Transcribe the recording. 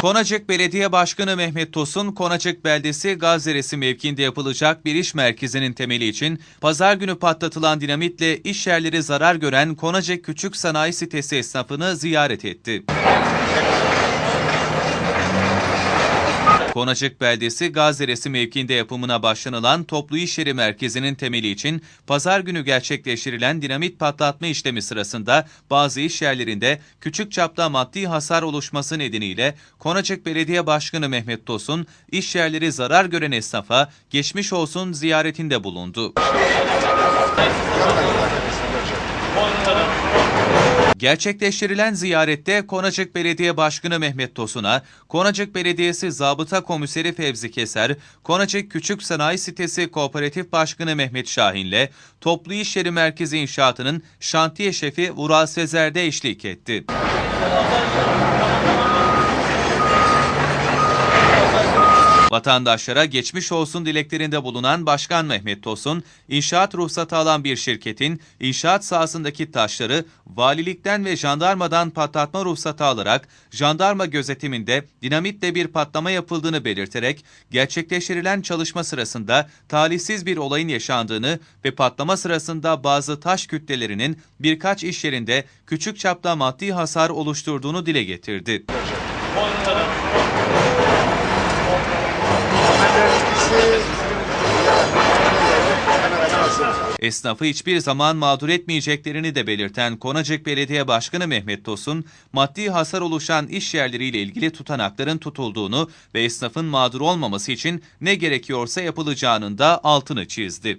Konacık Belediye Başkanı Mehmet Tosun, Konacık Beldesi Gazderesi mevkiinde yapılacak bir iş merkezinin temeli için pazar günü patlatılan dinamitle iş yerleri zarar gören Konacık Küçük Sanayi Sitesi esnafını ziyaret etti. Konacık Beldesi Gazderesi mevkiinde yapımına başlanılan toplu iş yeri merkezinin temeli için pazar günü gerçekleştirilen dinamit patlatma işlemi sırasında bazı iş yerlerinde küçük çapta maddi hasar oluşması nedeniyle Konacık Belediye Başkanı Mehmet Tosun, iş yerleri zarar gören esnafa geçmiş olsun ziyaretinde bulundu. Gerçekleştirilen ziyarette Konacık Belediye Başkanı Mehmet Tosun'a, Konacık Belediyesi Zabıta Komiseri Fevzi Keser, Konacık Küçük Sanayi Sitesi Kooperatif Başkanı Mehmet Şahin'le Toplu İş Yeri Merkezi İnşaatının şantiye şefi Vural Sezer de eşlik etti. Vatandaşlara geçmiş olsun dileklerinde bulunan Başkan Mehmet Tosun, inşaat ruhsatı alan bir şirketin inşaat sahasındaki taşları valilikten ve jandarmadan patlatma ruhsatı alarak jandarma gözetiminde dinamitle bir patlama yapıldığını belirterek gerçekleştirilen çalışma sırasında talihsiz bir olayın yaşandığını ve patlama sırasında bazı taş kütlelerinin birkaç iş yerinde küçük çapta maddi hasar oluşturduğunu dile getirdi. Esnafı hiçbir zaman mağdur etmeyeceklerini de belirten Konacık Belediye Başkanı Mehmet Tosun, maddi hasar oluşan iş yerleriyle ilgili tutanakların tutulduğunu ve esnafın mağdur olmaması için ne gerekiyorsa yapılacağının da altını çizdi.